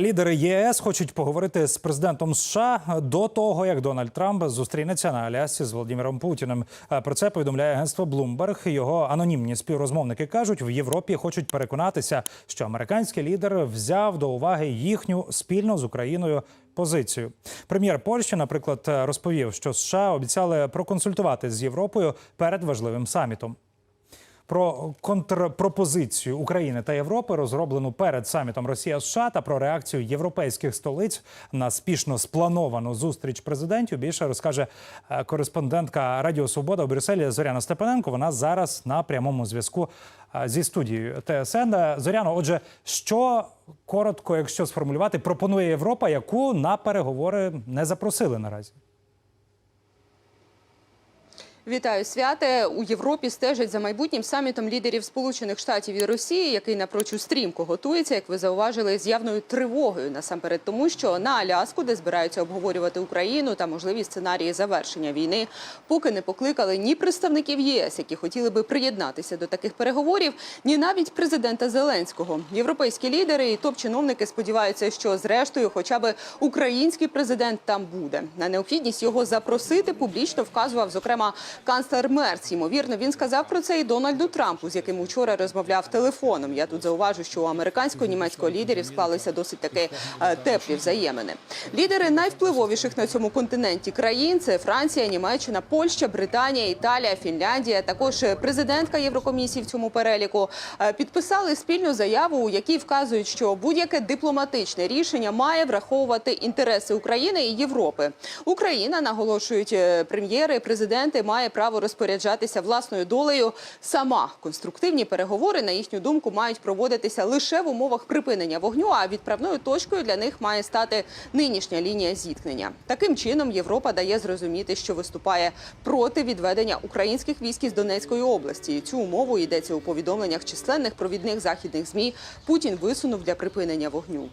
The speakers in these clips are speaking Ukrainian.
Лідери ЄС хочуть поговорити з президентом США до того, як Дональд Трамп зустрінеться на Алясці з Володимиром Путіним. Про це повідомляє агентство Bloomberg. Його анонімні співрозмовники кажуть, в Європі хочуть переконатися, що американський лідер взяв до уваги їхню спільно з Україною. Позицію прем'єр Польщі, наприклад, розповів, що США обіцяли проконсультувати з Європою перед важливим самітом. Про контрпропозицію України та Європи, розроблену перед самітом Росія США та про реакцію європейських столиць на спішно сплановану зустріч президентів. Більше розкаже е, кореспондентка Радіо Свобода у Брюсселі Зоряна Степаненко. Вона зараз на прямому зв'язку е, зі студією ТСН. Е, Зоряно, отже, що коротко, якщо сформулювати, пропонує Європа, яку на переговори не запросили наразі. Вітаю святе у Європі. Стежать за майбутнім самітом лідерів Сполучених Штатів і Росії, який напрочу стрімко готується, як ви зауважили, з явною тривогою насамперед, тому що на Аляску, де збираються обговорювати Україну та можливі сценарії завершення війни, поки не покликали ні представників єС, які хотіли би приєднатися до таких переговорів, ні навіть президента Зеленського. Європейські лідери і топ-чиновники сподіваються, що зрештою, хоча б український президент там буде. На необхідність його запросити публічно вказував зокрема канцлер Мерц. Ймовірно, він сказав про це і Дональду Трампу, з яким учора розмовляв телефоном. Я тут зауважу, що у американського німецького лідерів склалися досить таки е, теплі взаємини. Лідери найвпливовіших на цьому континенті країн це Франція, Німеччина, Польща, Британія, Італія, Фінляндія. Також президентка Єврокомісії в цьому переліку е, підписали спільну заяву, у якій вказують, що будь-яке дипломатичне рішення має враховувати інтереси України і Європи. Україна наголошують е, прем'єри, президенти має право розпоряджатися власною долею сама. Конструктивні переговори, на їхню думку, мають проводитися лише в умовах припинення вогню. А відправною точкою для них має стати нинішня лінія зіткнення. Таким чином Європа дає зрозуміти, що виступає проти відведення українських військ із Донецької області. Цю умову йдеться у повідомленнях численних провідних західних змі. Путін висунув для припинення вогню.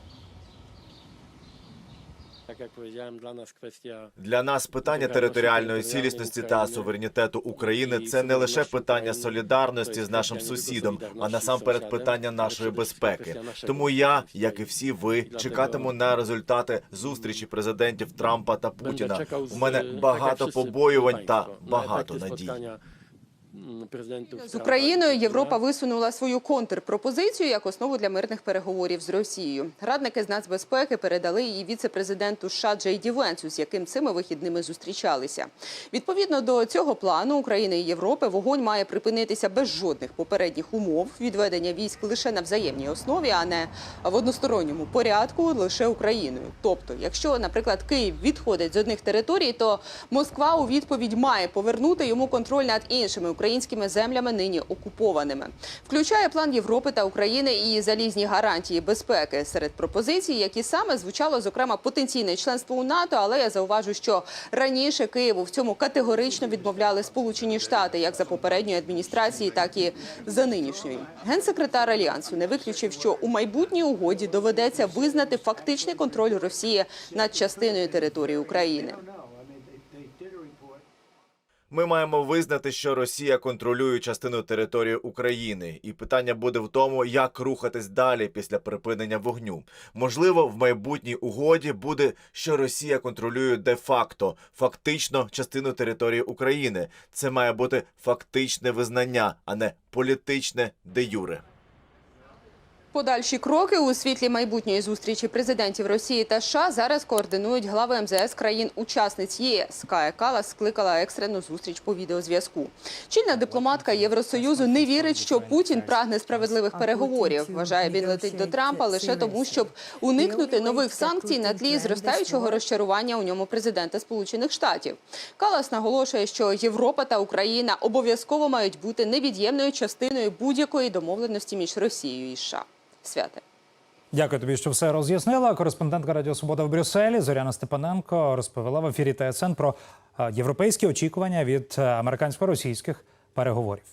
Для нас питання територіальної цілісності та суверенітету України це не лише питання солідарності з нашим сусідом, а насамперед питання нашої безпеки. Тому я, як і всі ви, чекатиму на результати зустрічі президентів Трампа та Путіна. У мене багато побоювань та багато надій. Mm, З Україною. Європа висунула свою контрпропозицію як основу для мирних переговорів з Росією. Радники з нацбезпеки передали її віце-президенту США Джей Ді Венсу, з яким цими вихідними зустрічалися. Відповідно до цього плану України і Європи вогонь має припинитися без жодних попередніх умов відведення військ лише на взаємній основі, а не в односторонньому порядку лише Україною. Тобто, якщо, наприклад, Київ відходить з одних територій, то Москва у відповідь має повернути йому контроль над іншими українськими землями, нині окупованими. Включає план Європи та України і залізні гарантії безпеки серед пропозицій, які саме звучало зокрема потенційне членство у НАТО. Але я зауважу, що раніше Києву в цьому категорично відмовляли Сполучені Штати, як за попередньої адміністрації, так і за нинішньої. Генсекретар альянсу не виключив, що у майбутній угоді доведеться визнати фактичний контроль Росії над частиною території України. Ми маємо визнати, що Росія контролює частину території України, і питання буде в тому, як рухатись далі після припинення вогню. Можливо, в майбутній угоді буде, що Росія контролює де-факто, фактично частину території України. Це має бути фактичне визнання, а не політичне де юре. Подальші кроки у світлі майбутньої зустрічі президентів Росії та США зараз координують глави МЗС країн-учасниць ЄС. Кая Калас скликала екстрену зустріч по відеозв'язку. Чільна дипломатка Євросоюзу не вірить, що Путін прагне справедливих переговорів. Вважає, він летить до Трампа лише тому, щоб уникнути нових санкцій на тлі зростаючого розчарування у ньому президента Сполучених Штатів. Калас наголошує, що Європа та Україна обов'язково мають бути невід'ємною частиною будь-якої домовленості між Росією і США. Святе. Дякую тобі, що все роз'яснила. Кореспондентка Радіо Свобода в Брюсселі Зоряна Степаненко розповіла в ефірі ТСН про е, європейські очікування від е, американсько-російських переговорів.